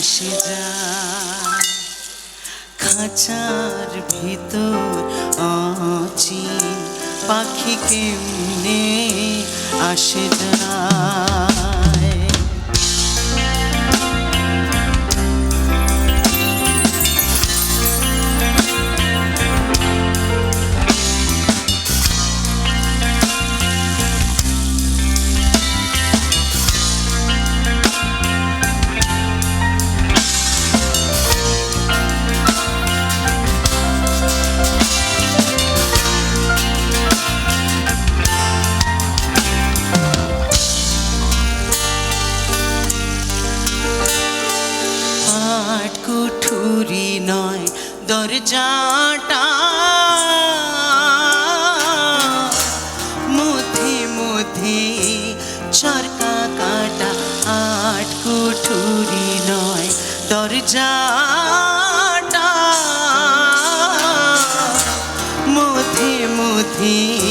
আসে যা। খাঁচার ভিতর অচিন পাখি কেমনে আসে যায় দরজাটা। মুথি মুথি চরকা কাটা আট কুঠুরি নয় দরজাটা। মুথি মধ্যে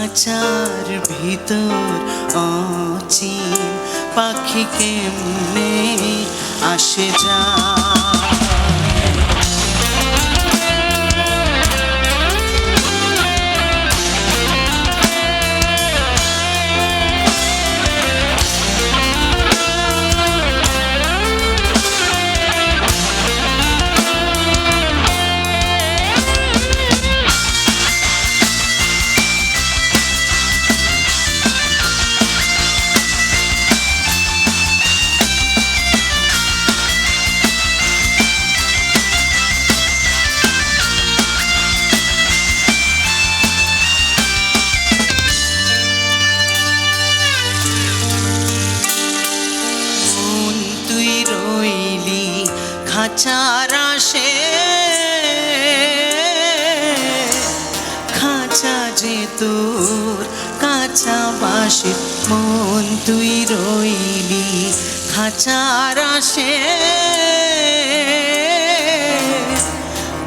খাঁচার ভিতর অচিন পাখি কেমনে আসে যায় আসে। খাঁচা যে তোর কাঁচা বাসে মন তুই রইলি, খাঁচার আসে।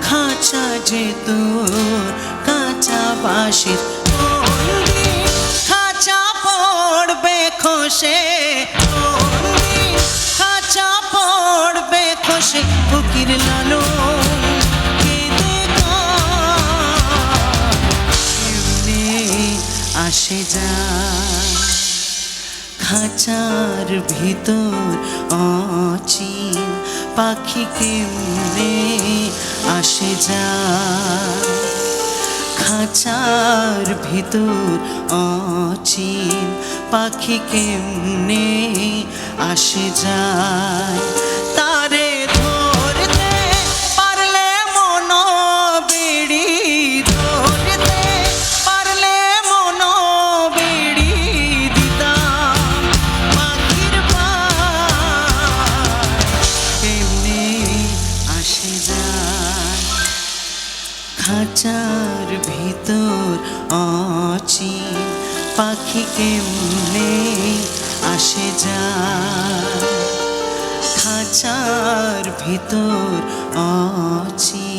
খাঁচা যে তোর কাঁচা বাসে খাঁচা পড়বে খসে। কেমনে আসে যায় খাঁচার ভিতর অচিন পাখি কেমনে আসে যা। খাঁচার ভিতর অচিন পাখি কেমনে আসে যায়। খাঁচার ভিতর অচিন পাখি কেমনে আসে যা। খাঁচার ভিতর অচিন